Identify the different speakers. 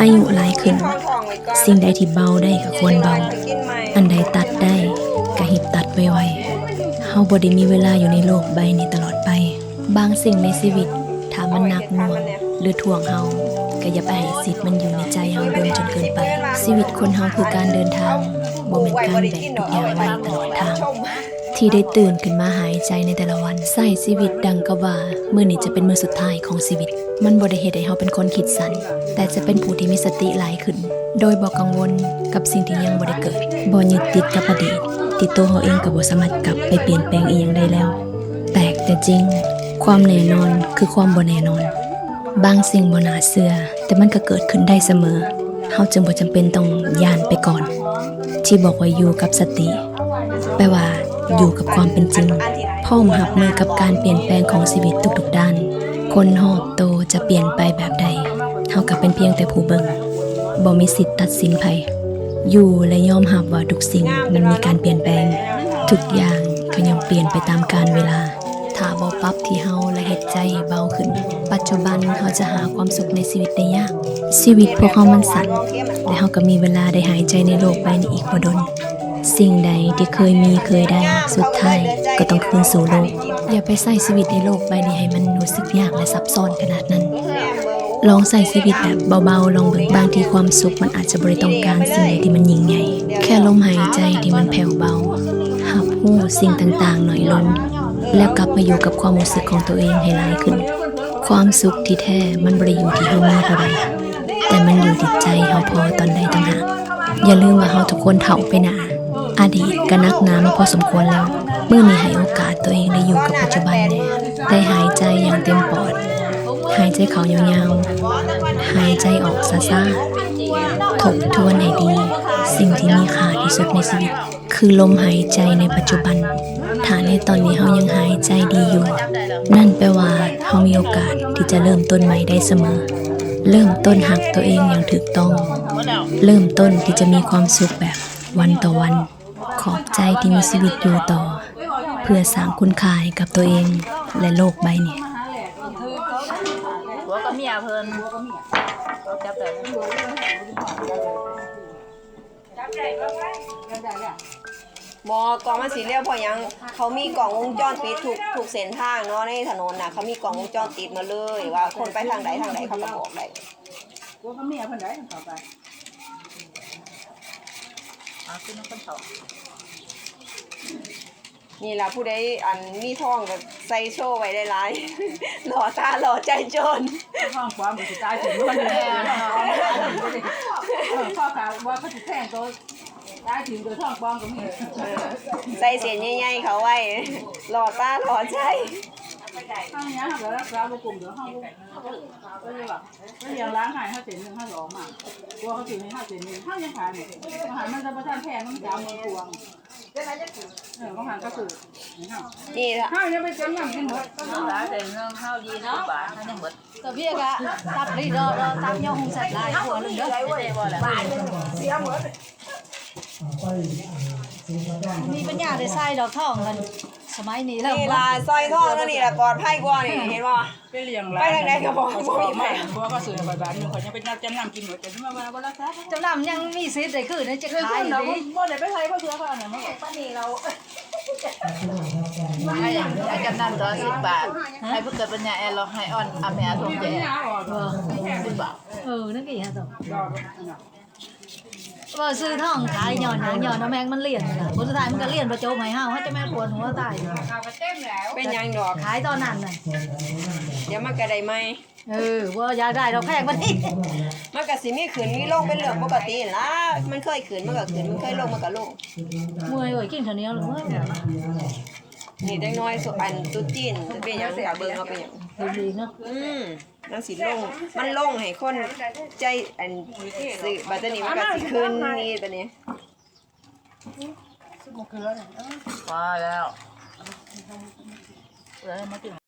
Speaker 1: อายุหลายขึ้น สิ่งใดที่เบาได้ก็ควรเบา อันใดตัดได้ก็หิบตัดไวๆเฮาบ่ได้มีเวลาอยู่ในโลกใบนี้ตลอดไป บางสิ่งในชีวิตถ้ามันหนักหน่วงหรือถ่วงเฮาก็อย่าไปให้สิทธิ์มันอยู่ในใจเฮาโดนจนเกินไป ชีวิตคนเฮาคือการเดินทางบ่แม่นการแบกทุกอย่างไว้ตลอดทาง ที่ได้ตื่นขึ้นมาหายใจในแต่ละวันใส่ชีวิตดังกว่าเมื้อนี้จะเป็นมือสุดท้ายของชีวิต มันบ่ได้เฮ็ดให้เฮาเป็นคนคิดสั้นแต่จะเป็นผู้ที่มีสติหลายขึ้น โดยบ่กังวลกับสิ่งที่ยังบ่ได้เกิดบ่ยึดติดกับอดีตที่ตัวเฮาเองก็บ่สามารถกลับไปเปลี่ยนแปลงอีหยังได้แล้วแปลกแต่จริง ความแน่นอนคือความบ่แน่นอน บางสิ่งบ่น่าเชื่อแต่มันก็เกิดขึ้นได้เสมอเฮาจึงบ่จำเป็นต้องย่านไปก่อน ที่บอกว่าอยู่กับสติ แปลว่า อยู่กับความเป็นจริงพร้อมหับมือกับการเปลี่ยนแปลงของชีวิตทุกๆด้าน คนหอบโตจะเปลี่ยนไปแบบใดเฮากับเป็นเพียงแต่ผู้เบิงบ่มีสิทธิ์ตัดสินไผอยู่และยอมรับว่าทุกสิ่งมันมีการเปลี่ยนแปลง ทุกอย่างก็ยังเปลี่ยนไปตามกาลเวลาถ้าบ่ปรับที่เฮาและเฮ็ดใจให้เบาขึ้น ปัจจุบันเฮาจะหาความสุขในชีวิตได้ยาก ชีวิตพวกเฮามันสั้นและเฮาก็มีเวลาได้หายใจในโลกใบนี้อีกบ่ดน สิ่งใดที่เคยมีเคยได้สุดท้ายก็ต้องคืนสู่โลก อย่าไปใส่ชีวิตในโลกใบนี้ให้มันรู้สึกยากและซับซ้อนขนาดนั้น ลองใส่ชีวิตแบบเบาๆ ลองเบิ่งบางทีความสุขมันอาจจะบริต้องการสิ่งใดที่มันยิ่งใหญ่ แค่ลมหายใจที่มันแผ่วเบาหับหู้สิ่งต่างๆหน่อยลง แล้วกลับมาอยู่กับความรู้สึกของตัวเองให้หลายขึ้น ความสุขที่แท้มันบริอยู่ที่เฮามีเท่าใดแต่มันอยู่ที่ใจเฮาพอตอนใดต่างหากอย่าลืมว่าเฮาทุกคนเฒ่าไปหนา อดีตก็นักหนามาพอสมควรแล้ว เมื่อนี้ให้โอกาสตัวเองได้อยู่กับปัจจุบันแน่ได้หายใจอย่างเต็มปอด หายใจเขายาวๆ หายใจออกซ่าทบทวนให้ดี สิ่งที่มีค่าที่สุดในชีวิต คือลมหายใจในปัจจุบันถ้าในตอนนี้เฮายังหายใจดีอยู่ นั่นแปลว่าเฮามีโอกาสที่จะเริ่มต้นใหม่ได้เสมอ เริ่มต้นหักตัวเองอย่างถูกต้อง เริ่มต้นที่จะมีความสุขแบบวันต่อวัน ขอบใจที่มีชีวิตอยู่ต่อ เพื่อสร้างคุณค่าให้กับตัวเองและโลกใบนี้
Speaker 2: หัวกับเมียเพิ่นจับได้
Speaker 3: บอกล่องมันสีเรียวเพอยังเขามีกล่องวงจรปิดถูกถูกเส้นทางเนาะในถนนน่ะเขามีกล่องวงจรปิดมาเลยว่า คนไปทางใดทางใดเขาก็บอกได้
Speaker 4: กูก็เมียเพิ่นได้ต่อไป
Speaker 2: เอาขึ้นน้ำคนเฒ่า
Speaker 3: นี่ล่ะผู้ใดอันมีท้องก็ใส่โชว์ไว้ได้หลาย หล่อตาหล่อใจโจร
Speaker 4: ห้องความมันสิตายถึงมันแน่เออข้อข่าวว่าเขาสิแทงตัวตายถึงโดยท้องปองก็มี
Speaker 3: เออใส่เสียนใหญ่ๆเขาไว้ หล่อตาหล่อใจ
Speaker 4: ห้องนี้เขาก็รักษาบ่กลุ่มเดี๋ยวห้องก็เลยว่าก็ยังล้างหายเขาเสร็จนึงเขาออกมาตัวเขาสิให้เขาเสร็จนึงเขายังขายเนี่ยอาหารมันจะประทานแพงมันจะเอามือพวงเออเขาหันก็คือ
Speaker 3: นี่ล่ะ
Speaker 4: ข้าวยังไปจำนำกินหมด
Speaker 2: หลายแต่เรื่องข้าวดีนะบาททั้งหมด
Speaker 5: Tờ biết ạ, tập đi đó, đó, tập nhau không sạch lại của lần đó.
Speaker 2: ได้บ่ล่ะ
Speaker 5: มีปัญญาได้ใส่ดอกทองกัน สมัยนี้แล้ว
Speaker 3: นี่ล่ะสร้อยทองนั่นนี่ล่ะปลอดภัยกว่านี่เห็นบ่
Speaker 4: ไปเลี้ยง
Speaker 3: ไปทางไหนก็บอกบ่มีแผน
Speaker 4: เพราะว่าเขาซื้อไปบ้านนึงเขายังไปนับจำนำกินหมดแต่มาว่าบ่รักษา
Speaker 5: จำนำยังมีสิทธิ์ได้คือได้จะ
Speaker 4: คือ
Speaker 5: ขาย
Speaker 4: คนเรา
Speaker 5: ดี
Speaker 4: บ่ได้ไปไทยบ่เสือเขาอันนั้นมา
Speaker 2: ให้ให้จำนั้นตัว10บาทให้ผู้เกิดปัญญาแอร์เราให้อ่อนอเมอาทงแจ10บาท
Speaker 5: เออนั่นกี่ฮะต่อ ว่าซื้อทองขายหย่อนหยังหย่อนน้ำแมงมันเลี่ยนน่ะผลสุดท้ายมันก็เลี่ยนประโจมให้เฮาให้เจ้าแม่ปวดหัวตาย
Speaker 3: เป็นหยังดอก
Speaker 5: ขายตอนนั้นน่ะ
Speaker 3: เดี๋ยวมันก็ได้ไหม
Speaker 5: เออว่าอยากได้ดอกแพงมันนี่
Speaker 3: มันก็สิมีขึ้นมีลงเป็นเรื่องปกติล่ะมันเคยขึ้นมันก็ขึ้นมันเคยลงมันก็ลง
Speaker 5: มวยเอ้ยกินข้าวเหนียวหรือ
Speaker 3: นี่จังน้อยสุอันตุดจีนเป็นหยังเสียเบิ่งเอาเป็นหยัง
Speaker 5: ดีๆเนาะ
Speaker 3: อืมมันสิลงมันลงให้คนใจอันสิบัดนี้มันก็สิขึ้นนี่บัดนี้
Speaker 2: พอแล้วแล้วมาติด